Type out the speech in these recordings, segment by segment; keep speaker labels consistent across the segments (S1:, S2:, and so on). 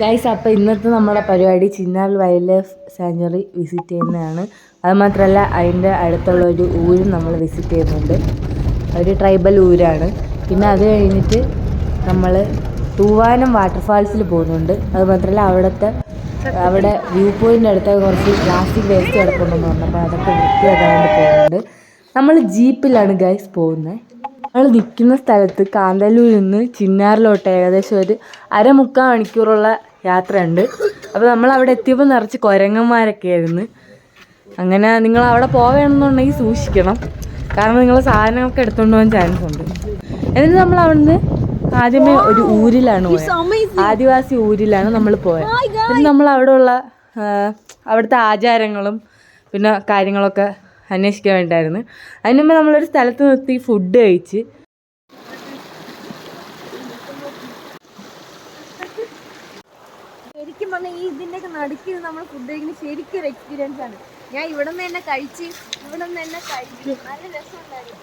S1: Guys അപ്പോൾ ഇന്നത്തെ നമ്മുടെ പരിപാടി Chinnar wildlife sanctuary visit ചെയ്യുന്നതാണ്. അതുമാത്രമല്ല അതിന്റെ അടുത്തുള്ള ഒരു ഊരും നമ്മൾ വിസിറ്റ് ചെയ്യുന്നുണ്ട്. ഒരു ട്രൈബൽ ഊരാണ്. പിന്നെ അത് കഴിഞ്ഞിട്ട് നമ്മൾ തൂവാനം വാട്ടർഫാൾസിൽ പോകുന്നുണ്ട്. അതുമാത്രമല്ല അവിടുത്തെ അവിടെ വ്യൂ പോയിന്റ് അടുത്ത് കുറച്ച് പ്ലാസ്റ്റിക് വേസ്റ്റ് കിടപ്പുണ്ടെന്ന് പറഞ്ഞപ്പോൾ അതൊക്കെ വൃത്തിയാക്കാൻ വേണ്ടി പോകുന്നുണ്ട്. നമ്മൾ ജീപ്പിലാണ് ഗൈസ് പോകുന്നത്. നമ്മൾ നിൽക്കുന്ന സ്ഥലത്ത് കാന്തല്ലൂരിൽ നിന്ന് ചിന്നാറിലോട്ട് ഏകദേശം ഒരു അരമുക്കാൽ മണിക്കൂറുള്ള യാത്രയുണ്ട്. അപ്പോൾ നമ്മൾ അവിടെ എത്തിയപ്പോൾ നിറച്ച് കുരങ്ങന്മാരൊക്കെ ആയിരുന്നു. അങ്ങനെ നിങ്ങൾ അവിടെ പോവുകയാണെന്നുണ്ടെങ്കിൽ സൂക്ഷിക്കണം. കാരണം നിങ്ങൾ സാധനങ്ങളൊക്കെ എടുത്തുകൊണ്ട് പോകാൻ ചാൻസ് ഉണ്ട്. എന്നിട്ട് നമ്മൾ അവിടുന്ന് ആദ്യമേ ഒരു ഊരിലാണ് പോയത് ആദിവാസി ഊരിലാണ് നമ്മൾ പോയത് എന്നിട്ട് നമ്മൾ അവിടെയുള്ള അവിടുത്തെ ആചാരങ്ങളും പിന്നെ കാര്യങ്ങളൊക്കെ അന്വേഷിക്കാൻ വേണ്ടിയിട്ടായിരുന്നു അതിന് മുമ്പ് നമ്മളൊരു സ്ഥലത്ത് നിർത്തി ഫുഡ് കഴിച്ച്.
S2: ശരിക്കും പറഞ്ഞാൽ ഈ ഇതിന്റെയൊക്കെ നടുക്ക് നമ്മൾ ഫുഡ് കഴിക്കുന്ന ശരിക്കും ഒരു എക്സ്പീരിയൻസ് ആണ്. ഞാൻ ഇവിടെ നിന്ന് തന്നെ കഴിച്ച് ഇവിടെ നിന്ന് തന്നെ കഴിച്ചു. നല്ല രസമുണ്ടായിരുന്നു.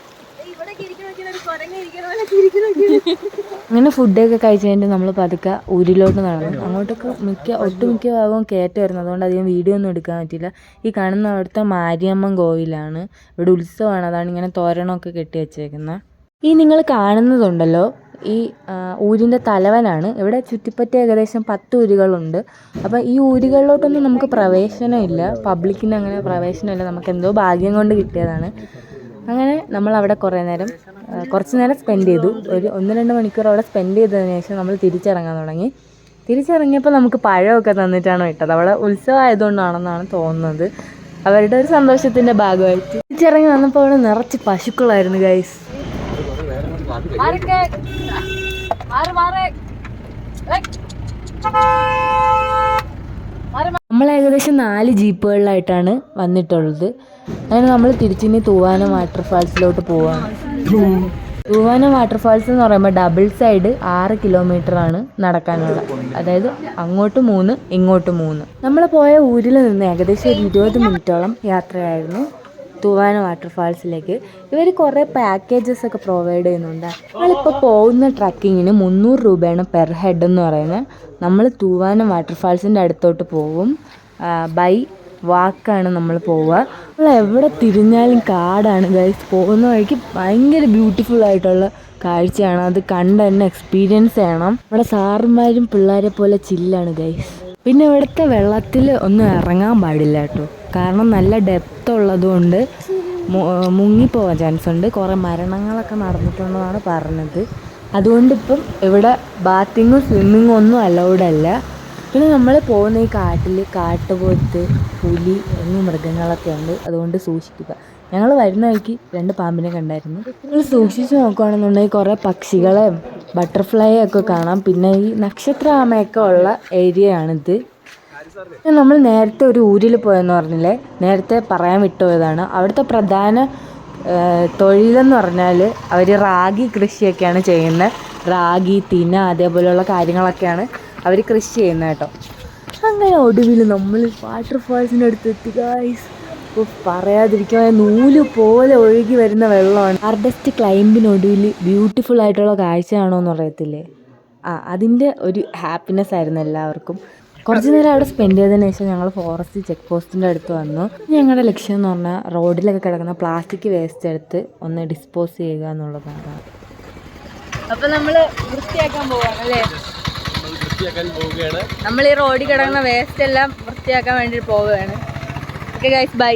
S1: അങ്ങനെ ഫുഡൊക്കെ കഴിച്ച് കഴിഞ്ഞിട്ട് നമ്മൾ പതുക്കെ ഊരിലോട്ട് നടന്നു. അങ്ങോട്ടൊക്കെ മിക്ക ഒട്ടുമിക്ക ഭാഗവും കയറ്റമായിരുന്നു അതുകൊണ്ട് അധികം വീഡിയോ ഒന്നും എടുക്കാൻ പറ്റില്ല ഈ കാണുന്ന അവിടുത്തെ മാരിയമ്മൻ കോവിലാണ്. ഇവിടെ ഉത്സവമാണ്. അതാണ് ഇങ്ങനെ തോരണമൊക്കെ കെട്ടി വെച്ചേക്കുന്നത് ഈ നിങ്ങൾ കാണുന്നതുണ്ടല്ലോ ഈ ഊരിന്റെ തലവനാണ്. ഇവിടെ ചുറ്റിപ്പറ്റി ഏകദേശം പത്ത് ഊരുകളുണ്ട്. അപ്പോൾ ഈ ഊരുകളിലോട്ടൊന്നും നമുക്ക് പ്രവേശനമില്ല. പബ്ലിക്കിന് അങ്ങനെ പ്രവേശനമില്ല. നമുക്ക് എന്തോ ഭാഗ്യം കൊണ്ട് കിട്ടിയതാണ്. അങ്ങനെ നമ്മൾ അവിടെ കുറേ നേരം കുറച്ച് നേരം സ്പെൻഡ് ചെയ്തു. ഒരു ഒന്ന് രണ്ട് മണിക്കൂർ അവിടെ സ്പെൻഡ് ചെയ്തതിന് ശേഷം നമ്മൾ തിരിച്ചിറങ്ങാൻ തുടങ്ങി. തിരിച്ചിറങ്ങിയപ്പോൾ നമുക്ക് പഴമൊക്കെ തന്നിട്ടാണ് ഇട്ടത്. അവിടെ ഉത്സവം ആയതുകൊണ്ടാണെന്നാണ് തോന്നുന്നത്. അവരുടെ ഒരു സന്തോഷത്തിന്റെ ഭാഗമായിട്ട്. തിരിച്ചിറങ്ങി വന്നപ്പോൾ അവിടെ നിറച്ച് പശുക്കളായിരുന്നു ഗൈസ് നമ്മൾ ഏകദേശം നാല് ജീപ്പുകളിലായിട്ടാണ് വന്നിട്ടുള്ളത്. അങ്ങനെ നമ്മൾ തിരിച്ചിനി തൂവാന വാട്ടർഫാൾസിലോട്ട് പോവാണ്. തൂവാന വാട്ടർഫാൾസ് എന്ന് പറയുമ്പോൾ ഡബിൾ സൈഡ് ആറ് കിലോമീറ്റർ ആണ് നടക്കാനുള്ളത് അതായത് അങ്ങോട്ട് മൂന്ന് ഇങ്ങോട്ട് മൂന്ന്. നമ്മൾ പോയ ഊരിൽ നിന്ന് ഏകദേശം ഒരു ഇരുപത് മിനിറ്റോളം യാത്രയായിരുന്നു. തൂവാനം വാട്ടർഫാൾസിലേക്ക് ഇവർ കുറേ പാക്കേജസ് ഒക്കെ പ്രൊവൈഡ് ചെയ്യുന്നുണ്ട്. നമ്മളിപ്പോൾ പോകുന്ന ട്രക്കിങ്ങിന് മുന്നൂറ് രൂപയാണ് പെർ ഹെഡ് എന്ന് പറയുന്നത്. നമ്മൾ തൂവാനം വാട്ടർഫാൾസിന്റെ അടുത്തോട്ട് പോകും. ബൈ വാക്കാണ് നമ്മൾ പോവുക. നമ്മൾ എവിടെ തിരിഞ്ഞാലും കാടാണ് ഗൈസ് പോകുന്ന വഴിക്ക് ഭയങ്കര ബ്യൂട്ടിഫുൾ ആയിട്ടുള്ള കാഴ്ചയാണ്. അത് കണ്ട് തന്നെ എക്സ്പീരിയൻസ് ചെയ്യണം. നമ്മുടെ സാറുമാരും പിള്ളേരെ പോലെ ചില്ലാണ് ഗൈസ് പിന്നെ ഇവിടുത്തെ വെള്ളത്തിൽ ഒന്നും ഇറങ്ങാൻ പാടില്ല കേട്ടോ. കാരണം നല്ല ഡെപ്ത് ഉള്ളതുകൊണ്ട് മുങ്ങിപ്പോവാൻ ചാൻസ് ഉണ്ട്. കുറേ മരണങ്ങളൊക്കെ നടന്നിട്ടുണ്ടെന്നാണ് പറഞ്ഞത്. അതുകൊണ്ടിപ്പം ഇവിടെ ബാത്തിങ്ങും സ്വിമ്മിങ്ങും ഒന്നും അലൗഡ് അല്ല. പിന്നെ നമ്മൾ പോകുന്ന ഈ കാട്ടിൽ കാട്ടുപോത്ത് പുലി എന്നീ മൃഗങ്ങളൊക്കെ ഉണ്ട്. അതുകൊണ്ട് സൂക്ഷിക്കുക. ഞങ്ങൾ വരുന്ന വഴിക്ക് രണ്ട് പാമ്പിനെ കണ്ടായിരുന്നു. നിങ്ങൾ സൂക്ഷിച്ച് നോക്കുകയാണെന്നുണ്ടെങ്കിൽ കുറേ പക്ഷികളെയും ബട്ടർഫ്ലൈ ഒക്കെ കാണാം. പിന്നെ ഈ നക്ഷത്ര ആമയൊക്കെ ഉള്ള ഏരിയയാണിത് നമ്മൾ നേരത്തെ ഒരു ഊരിൽ പോയെന്ന് പറഞ്ഞില്ലേ? നേരത്തെ പറയാൻ വിട്ടുപോയതാണ്. അവിടുത്തെ പ്രധാന തൊഴിലെന്ന് പറഞ്ഞാൽ അവർ റാഗി കൃഷിയൊക്കെയാണ് ചെയ്യുന്നത്. റാഗി തിന അതേപോലെയുള്ള കാര്യങ്ങളൊക്കെയാണ് അവർ കൃഷി ചെയ്യുന്നത് കേട്ടോ. അങ്ങനെ ഒടുവിൽ നമ്മൾ വാട്ടർഫാൾസിന്റെ അടുത്ത് എത്തി ഗായ്സ് പറയാതിരിക്കാൻ നൂൽ പോലെ ഒഴുകി വരുന്ന വെള്ളമാണ്. ഹാർഡസ്റ്റ് ക്ലൈമ്പിനൊടുവിൽ ബ്യൂട്ടിഫുൾ ആയിട്ടുള്ള കാഴ്ചയാണോ എന്ന് അറിയത്തില്ലേ? ആ അതിന്റെ ഒരു ഹാപ്പിനെസ് ആയിരുന്നു എല്ലാവർക്കും. കുറച്ച് നേരം അവിടെ സ്പെൻഡ് ചെയ്തതിന് ശേഷം ഞങ്ങൾ ഫോറസ്റ്റ് ചെക്ക് പോസ്റ്റിന്റെ അടുത്ത് വന്നു. ഞങ്ങളുടെ ലക്ഷ്യം എന്ന് പറഞ്ഞാൽ റോഡിലൊക്കെ കിടക്കുന്ന പ്ലാസ്റ്റിക് വേസ്റ്റ് എടുത്ത് ഒന്ന് ഡിസ്പോസ് ചെയ്യുക എന്നുള്ളതാണ്.
S2: അപ്പൊ നമ്മൾ വൃത്തിയാക്കാൻ പോവാണ് അല്ലേ? നമ്മൾ ഈ റോഡിൽ കിടക്കുന്ന വേസ്റ്റ് എല്ലാം വൃത്തിയാക്കാൻ വേണ്ടി പോവുകയാണ് okay guys bye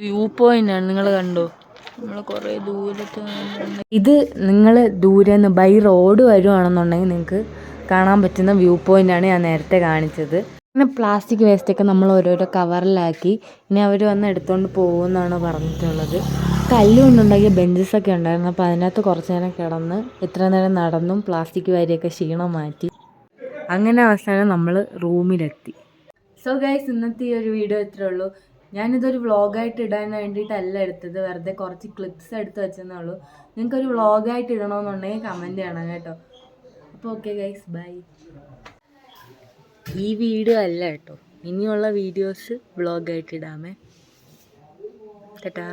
S1: view point ആണ് നിങ്ങൾ കണ്ടോ? നമ്മൾ കുറേ ദൂരത്ത് ഇത് നിങ്ങൾ ദൂരെ നിന്ന് ബൈ റോഡ് വരുവാണെന്നുണ്ടെങ്കിൽ നിങ്ങൾക്ക് കാണാൻ പറ്റുന്ന വ്യൂ പോയിന്റ് ആണ് ഞാൻ നേരത്തെ കാണിച്ചത്. പിന്നെ പ്ലാസ്റ്റിക് വേസ്റ്റ് ഒക്കെ നമ്മൾ ഓരോരോ കവറിലാക്കി ഇനി അവർ വന്ന് എടുത്തുകൊണ്ട് പോകുമെന്നാണ് പറഞ്ഞിട്ടുള്ളത്. കല്ല് കൊണ്ടുണ്ടാക്കിയ ബെഞ്ചസ് ഒക്കെ ഉണ്ടായിരുന്നു. അപ്പോൾ അതിനകത്ത് കുറച്ച് നേരം കിടന്ന് എത്ര നേരം നടന്നും പ്ലാസ്റ്റിക് വാരിയൊക്കെ ക്ഷീണം മാറ്റി. അങ്ങനെ അവസാനം നമ്മൾ റൂമിലെത്തി സോ ഗൈസ് ഇന്നത്തെ ഈ ഒരു വീഡിയോ ഇത്രേ ഉള്ളൂ. ഞാനിതൊരു വ്ളോഗായിട്ട് ഇടാൻ വേണ്ടിയിട്ടല്ല എടുത്തത്. വെറുതെ കുറച്ച് ക്ലിപ്സ് എടുത്ത് വെച്ചെന്നേ ഉള്ളൂ. നിങ്ങൾക്കൊരു വ്ളോഗായിട്ട് ഇടണമെന്നുണ്ടെങ്കിൽ കമന്റ് ചെയ്യണം കേട്ടോ. അപ്പോൾ ഓക്കെ ഗൈസ് ബൈ ഈ വീഡിയോ അല്ല കേട്ടോ. ഇനിയുള്ള വീഡിയോസ് വ്ളോഗായിട്ട് ഇടാമേ. കേട്ടാ